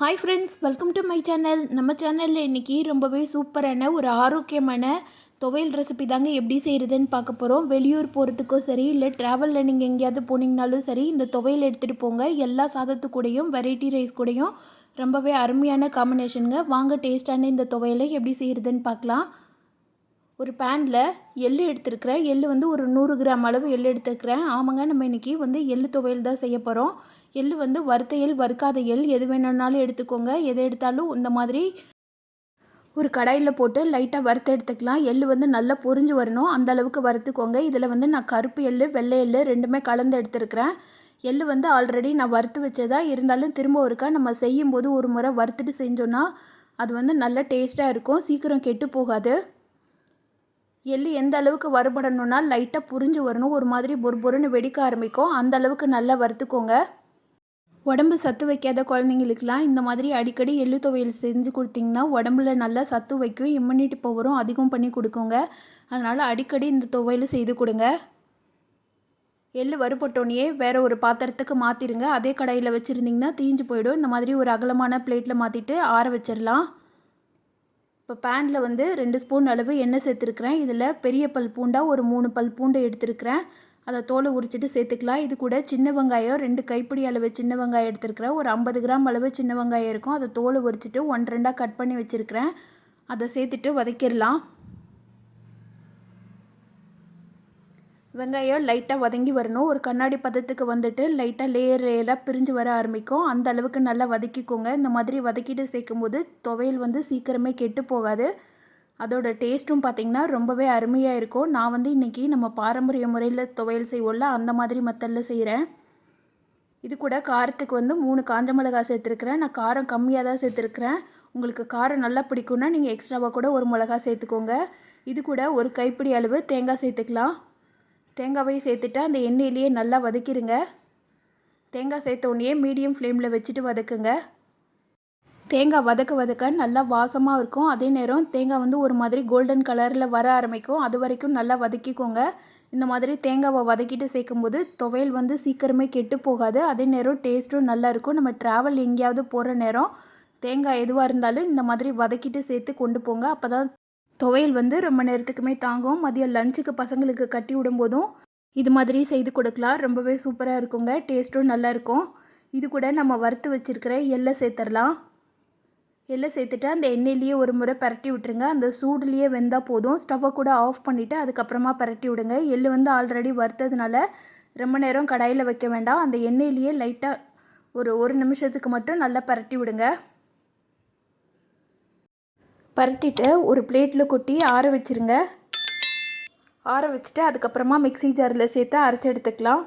Hi friends welcome to my channel நம்ம சேனலில் இன்றைக்கி ரொம்பவே சூப்பரான ஒரு ஆரோக்கியமான துவையல் ரெசிபி தாங்க எப்படி செய்கிறதுன்னு பார்க்க போகிறோம் வெளியூர் போகிறதுக்கோ சரி இல்லை ட்ராவலில் நீங்கள் எங்கேயாவது போனீங்கனாலும் சரி இந்த துவையல் எடுத்துகிட்டு போங்க. எல்லா சாதத்து கூடையும் வெரைட்டி ரைஸ் கூடயும் ரொம்பவே அருமையான காம்பினேஷனுங்க வாங்க டேஸ்டான இந்த துவையலை எப்படி செய்கிறதுன்னு பார்க்கலாம். ஒரு பேனில் எள்ளு எடுத்துருக்கிறேன். எள்ளு வந்து ஒரு நூறு கிராம் அளவு எள்ளு எடுத்துருக்கிறேன். ஆமாங்க நம்ம இன்றைக்கி வந்து எள்ளு துவையல் தான் செய்ய போகிறோம் எள் வந்து வறுத்த எள் வறுக்காத எள் எது வேணும்னாலும் எடுத்துக்கோங்க. எது எடுத்தாலும் இந்த மாதிரி ஒரு கடாயில் போட்டு லைட்டாக வறுத்து எடுத்துக்கலாம். எள் வந்து நல்லா பொறிஞ்சு வரணும். அந்த அளவுக்கு வறுத்துக்கோங்க. இதில் வந்து நான் கருப்பு எள் வெள்ளை எள் ரெண்டுமே கலந்து எடுத்துருக்கிறேன். எள் வந்து ஆல்ரெடி நான் வறுத்து வச்சதா? இருந்தாலும் திரும்ப ஒருக்கா நம்ம செய்யும்போது ஒரு முறை வறுத்துட்டு செஞ்சோன்னா அது வந்து நல்லா டேஸ்ட்டாக இருக்கும். சீக்கிரம் கெட்டு போகாது. எள்ளு எந்த அளவுக்கு வறுபடணும்னா லைட்டாக புரிஞ்சு வரணும். ஒரு மாதிரி பொறு பொறுன்னு வெடிக்க ஆரம்பிக்கும். அந்த அளவுக்கு நல்லா வறுத்துக்கோங்க. உடம்பு சத்து வைக்காத குழந்தைங்களுக்குலாம் இந்த மாதிரி அடிக்கடி எள்ளு துவையல் செஞ்சு கொடுத்தீங்கன்னா உடம்புல நல்லா சத்து வைக்கும் இம்யூனிட்டி பவரும் அதிகம் பண்ணி கொடுக்குங்க. அதனால் அடிக்கடி இந்த துவையல் செய்து கொடுங்க. எள்ளு வறுபட்டோனையே வேறு ஒரு பாத்திரத்துக்கு மாற்றிடுங்க அதே கடையில் வச்சுருந்திங்கன்னா தீஞ்சு போயிடும். இந்த மாதிரி ஒரு அகலமான பிளேட்டில் மாற்றிட்டு ஆற வச்சிடலாம் இப்போ பேனில் வந்து ரெண்டு ஸ்பூன் அளவு எண்ணெய் சேர்த்துருக்குறேன். இதில் பெரிய பல் பூண்டாக ஒரு மூணு பல் பூண்டை எடுத்துருக்கிறேன். அதை தோலை உரிச்சிட்டு சேர்த்துக்கலாம். இது கூட சின்ன வெங்காயம் ரெண்டு கைப்பிடி அளவு சின்ன வெங்காயம் எடுத்துருக்கிறேன். ஒரு ஐம்பது கிராம் அளவு சின்ன வெங்காயம் இருக்கும். அதை தோலை உரிச்சிட்டு ஒன் ரெண்டாக கட் பண்ணி வச்சுருக்கிறேன். அதை சேர்த்துட்டு வதக்கிடலாம். வெங்காயம் லைட்டாக வதங்கி வரணும். ஒரு கண்ணாடி பதத்துக்கு வந்துட்டு லைட்டாக லேயர் லேயராக பிரிஞ்சு வர ஆரம்பிக்கும். அந்த அளவுக்கு நல்லா வதக்கிக்கோங்க. இந்த மாதிரி வதக்கிட்டு சேர்க்கும் போது துவையல் வந்து சீக்கிரமே கெட்டு போகாது. அதோட டேஸ்ட்டும் பார்த்திங்கன்னா ரொம்பவே அருமையாக இருக்கும். நான் வந்து இன்றைக்கி நம்ம பாரம்பரிய முறையில் துவையல் செய்வோம்ல அந்த மாதிரி மெத்தடில் செய்கிறேன் இது கூட காரத்துக்கு வந்து மூணு காஞ்ச மிளகா சேர்த்துருக்குறேன். நான் காரம் கம்மியாக தான் சேர்த்துருக்குறேன். உங்களுக்கு காரம் நல்லா பிடிக்கும்னா நீங்கள் எக்ஸ்ட்ராவாக கூட ஒரு மிளகா சேர்த்துக்கோங்க. இது கூட ஒரு கைப்பிடி அளவு தேங்காய் சேர்த்துக்கலாம். தேங்காவையும் சேர்த்துட்டு அந்த எண்ணெயிலேயே நல்லா வதக்கிடுங்க தேங்காய் சேர்த்த உடனே மீடியம் ஃப்ளேமில் வச்சுட்டு வதக்குங்க. தேங்காய் வதக்க வதக்க நல்லா வாசமாக இருக்கும். அதே நேரம் தேங்காய் வந்து ஒரு மாதிரி கோல்டன் கலரில் வர ஆரம்பிக்கும். அது வரைக்கும் நல்லா வதக்கிக்கோங்க. இந்த மாதிரி தேங்காவை வதக்கிட்டு சேர்க்கும்போது துவையல் வந்து சீக்கிரமே கெட்டு போகாது. அதே நேரம் டேஸ்ட்டும் நல்லாயிருக்கும் நம்ம ட்ராவல் எங்கேயாவது போகிற நேரம் தேங்காய் எதுவாக இருந்தாலும் இந்த மாதிரி வதக்கிட்டு சேர்த்து கொண்டு போங்க. அப்போ தான் துவையல் வந்து ரொம்ப நேரத்துக்குமே தாங்கும். மதியம் லஞ்சுக்கு பசங்களுக்கு கட்டி விடும்போதும் இது மாதிரி செய்து கொடுக்கலாம். ரொம்பவே சூப்பராக இருக்குங்க. டேஸ்ட்டும் நல்லாயிருக்கும் இது கூட நம்ம வறுத்து வச்சுருக்கிற எள்ளை சேர்த்துடலாம். எல்லாம் சேர்த்துட்டு அந்த எண்ணெயிலேயே ஒரு முறை பரட்டி விட்டுருங்க. அந்த சூடுலேயே வெந்தால் போதும். ஸ்டவ்வை கூட ஆஃப் பண்ணிவிட்டு அதுக்கப்புறமா பரட்டி விடுங்க. எள் வந்து ஆல்ரெடி வறுத்ததுனால ரொம்ப நேரம் கடாயில் வைக்க வேண்டாம். அந்த எண்ணெயிலேயே லைட்டாக ஒரு ஒரு நிமிஷத்துக்கு மட்டும் நல்லா பரட்டி விடுங்க. பரட்டிட்டு ஒரு பிளேட்டில் கொட்டி ஆற வச்சுருங்க. ஆற வச்சுட்டு அதுக்கப்புறமா மிக்சி ஜாரில் சேர்த்து அரைச்சி எடுத்துக்கலாம்.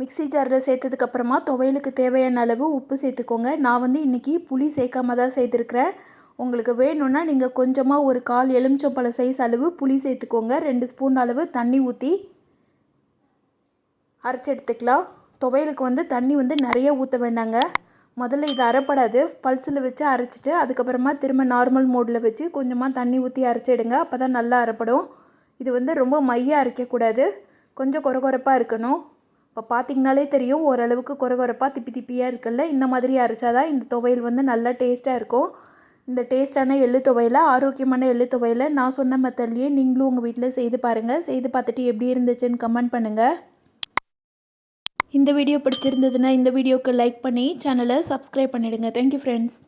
மிக்சி ஜாரில் சேர்த்ததுக்கப்புறமா துவையலுக்கு தேவையான அளவு உப்பு சேர்த்துக்கோங்க. நான் வந்து இன்றைக்கி புளி சேர்க்காம தான் சேர்த்துருக்குறேன். உங்களுக்கு வேணும்னா நீங்கள் கொஞ்சமாக ஒரு கால் எலுமிச்சம்பழ சைஸ் அளவு புளி சேர்த்துக்கோங்க. ரெண்டு ஸ்பூன் அளவு தண்ணி ஊற்றி அரைச்சி எடுத்துக்கலாம். துவையலுக்கு வந்து தண்ணி வந்து நிறைய ஊற்ற வேண்டாங்க. முதல்ல இது அரைப்படாது. பல்ஸில் வச்சு அரைச்சிட்டு அதுக்கப்புறமா திரும்ப நார்மல் மோடில் வச்சு கொஞ்சமாக தண்ணி ஊற்றி அரைச்சிடுங்க அப்போ தான் நல்லா அரைப்படும். இது வந்து ரொம்ப மையாக அரைக்கக்கூடாது. கொஞ்சம் குறகுறப்பாக இருக்கணும். இப்போ பார்த்திங்கனாலே தெரியும் ஓரளவுக்கு குறகுறப்பாக திப்பி திப்பியாக இருக்குல்ல? இந்த மாதிரி அரைச்சா தான் இந்த துவையல் வந்து நல்லா டேஸ்ட்டாக இருக்கும். இந்த டேஸ்ட்டான எள்ளு துவையில் ஆரோக்கியமான எள்ளு துவையில் நான் சொன்ன மெத்தட்லேயே நீங்களும் உங்கள் வீட்டில் செய்து பாருங்கள் செய்து பார்த்துட்டு எப்படி இருந்துச்சுன்னு கமெண்ட் பண்ணுங்கள் இந்த வீடியோ பிடிச்சிருந்ததுன்னா இந்த வீடியோவுக்கு லைக் பண்ணி சேனலை சப்ஸ்கிரைப் பண்ணிவிடுங்க தேங்க்யூ ஃப்ரெண்ட்ஸ்